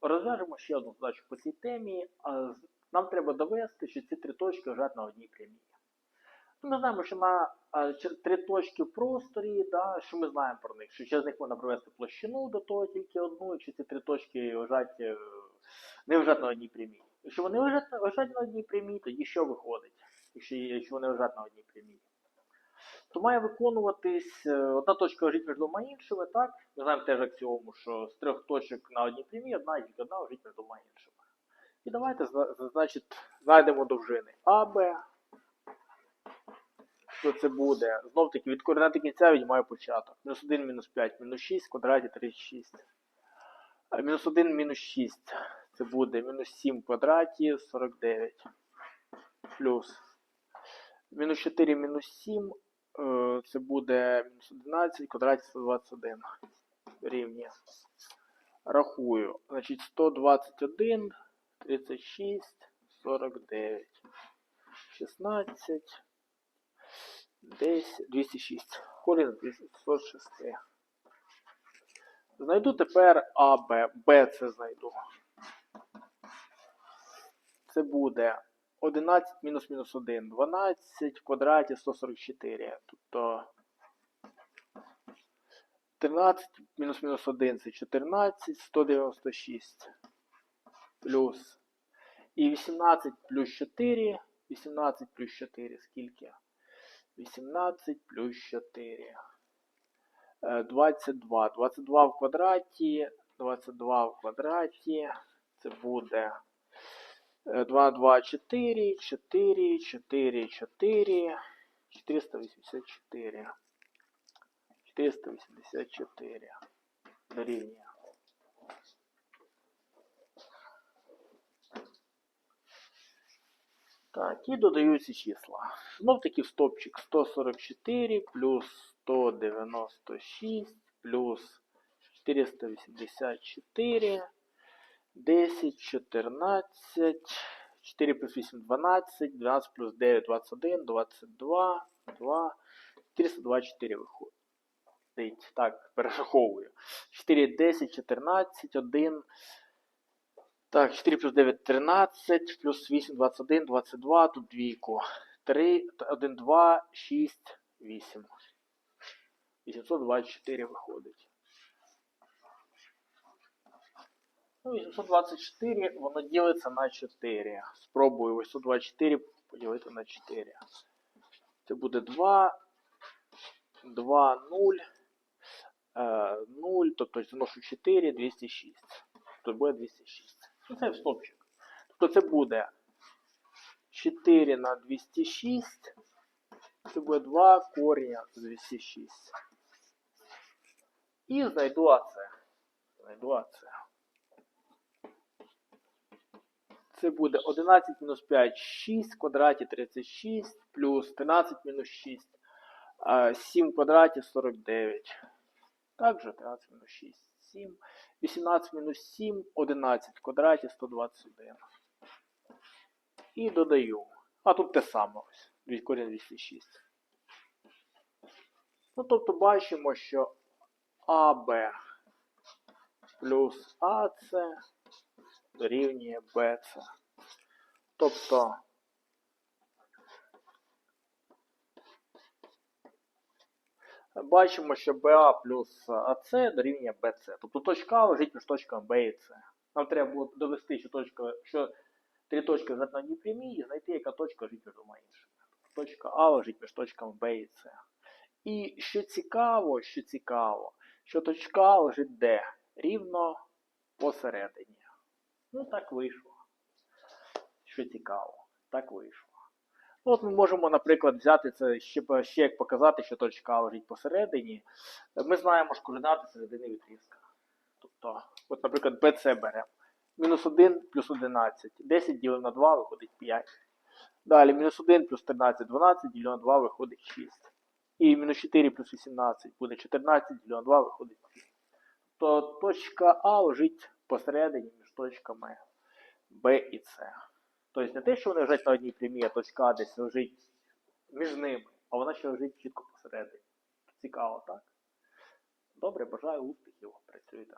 Розв'яжемо ще одну задачу по цій темі. Нам треба довести, що ці три точки лежать на одній прямій. Ну, Ми знаємо, що на три точки в просторі, да, що ми знаємо про них, що через них можна провести площину до того тільки одну, якщо ці три точки лежать, е, не лежать на одній прямій. Якщо вони лежать, лежать на одній прямій, тоді що виходить, якщо, якщо вони лежать на одній прямій? То має виконуватись е, одна точка лежить між двома іншими, так? Ми знаємо теж аксіому, що з трьох точок на одній прямій одна і одна лежить між двома іншими. І давайте значить, знайдемо довжини АБ. Що це буде? Знов таки від координати кінця віднімаю початок. Мінус 1, мінус 5, мінус 6 в квадраті 36. А мінус 1, мінус 6. Це буде мінус 7 в квадраті 49. Плюс. Мінус 4, мінус 7. Е, Це буде мінус 11 в квадраті 121. Рівня. Рахую. Значить 121, 36, 49. 16. 10, 206. Корінь з 206. Знайду тепер А, Б. Б це знайду. Це буде 11 мінус мінус 1. 12 в квадраті 144. Тобто 13 мінус мінус 1 це 14, 196. Плюс. І 18 плюс 4. 18 плюс 4 скільки? 18 плюс 4. Е, 22. 22 в квадраті. 22 в квадраті. Це буде 2, 2, 4, 4, 4, 4, 484. 484. Дорівнює. Так, і додаю ці числа. Знов таки в стопчик 144 плюс 196 плюс 484, 10, 14, 4 плюс 8, 12, 12 плюс 9, 21, 22, 2, 424 виходить. Так, перераховую. 4, 10, 14, 1, так, 4 плюс 9 13, плюс 8 21, 22, тут двійку. 3, 1, 2, 6, 8. 824 виходить. Ну, 824, воно ділиться на 4. Спробую 824 поділити на 4. Це буде 2, 2, 0, е, 0, тобто заношу 4, 206. Тобто буде 206. Ну, це в стопчик. Тобто це буде 4 на 206. Це буде 2 коріння з 206. І знайду АЦ. Знайду АЦ. Це буде 11 мінус 5, 6 в квадраті 36, плюс 13 мінус 6, 7 в квадраті 49. Также 13 мінус 6, 7. 18 мінус 7, 11 в квадраті 121. І додаю. А тут те саме ось. Корінь 206. Ну, тобто бачимо, що АБ плюс АЦ дорівнює БЦ. Тобто бачимо, що БА плюс АЦ дорівнює БЦ. Тобто точка лежить між точками Б і С. Нам треба було довести, що точка, що три точки на одній прямій, і знайти, яка точка лежить між двома іншими. Точка А лежить між точками Б і С. І що цікаво, що цікаво, що точка лежить де? Рівно посередині. Ну, так вийшло. Що цікаво, так вийшло. Ну, от ми можемо, наприклад, взяти це ще, ще як показати, що точка А лежить посередині. Ми знаємо ж координати середини відрізка. Тобто, от, наприклад, BC беремо. Мінус 1 плюс 11. 10 ділимо на 2 виходить 5. Далі мінус 1 плюс 13, 12 ділимо на 2 виходить 6. І мінус 4 плюс 18 буде 14 ділимо на 2 виходить 7. То точка А лежить посередині точками Б і С. Тобто не те, що вони лежать на одній прямій, а точка десь лежить між ними, а вона ще лежить чітко посередині. Цікаво, так? Добре, бажаю успіхів. Працюйте.